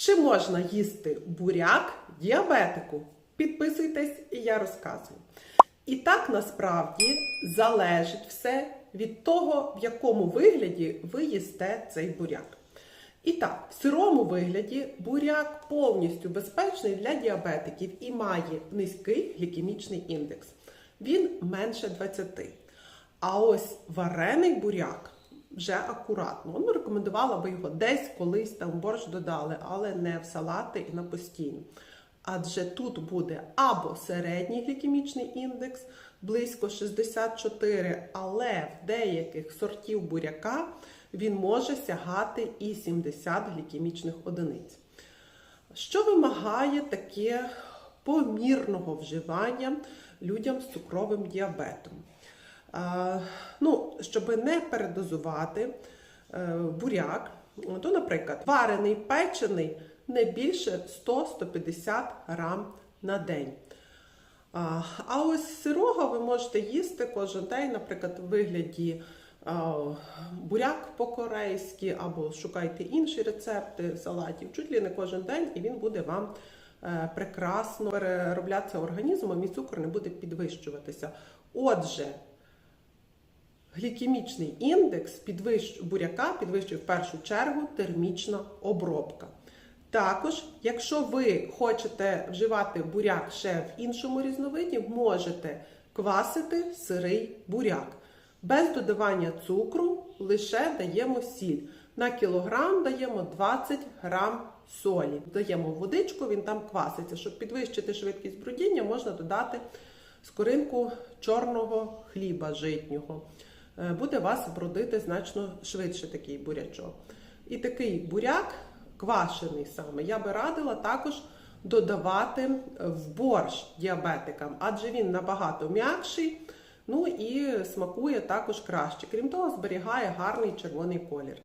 Чи можна їсти буряк діабетику? Підписуйтесь і я розказую. І так насправді залежить все від того, в якому вигляді ви їсте цей буряк. І так, в сирому вигляді буряк повністю безпечний для діабетиків і має низький глікемічний індекс. Він менше 20. А ось варений буряк вже акуратно. Ну, рекомендувала би його десь колись там борщ додали, але не в салати і на постійно. Адже тут буде або середній глікемічний індекс близько 64, але в деяких сортів буряка він може сягати і 70 глікемічних одиниць. Що вимагає таке помірного вживання людям з цукровим діабетом? А, ну, щоб не передозувати е, буряк, то, наприклад, варений печений не більше 100-150 грам на день. А, ось сирого ви можете їсти кожен день, наприклад, в вигляді буряк по-корейськи, або шукайте інші рецепти салатів, чуть ли не кожен день, і він буде вам е, прекрасно перероблятися організмом, і цукор не буде підвищуватися. Отже, глікемічний індекс підвищ... буряка підвищує в першу чергу термічна обробка. Також, якщо ви хочете вживати буряк ще в іншому різновиді, можете квасити сирий буряк. Без додавання цукру лише даємо сіль. На кілограм даємо 20 грам солі. Даємо водичку, він там кваситься. Щоб підвищити швидкість брудіння, можна додати скоринку чорного хліба житнього. Е, Буде вас бродити значно швидше такий бурячок. І такий буряк квашений саме, я би радила також додавати в борщ діабетикам, адже він набагато м'якший, ну і смакує також краще. Крім того, зберігає гарний червоний колір.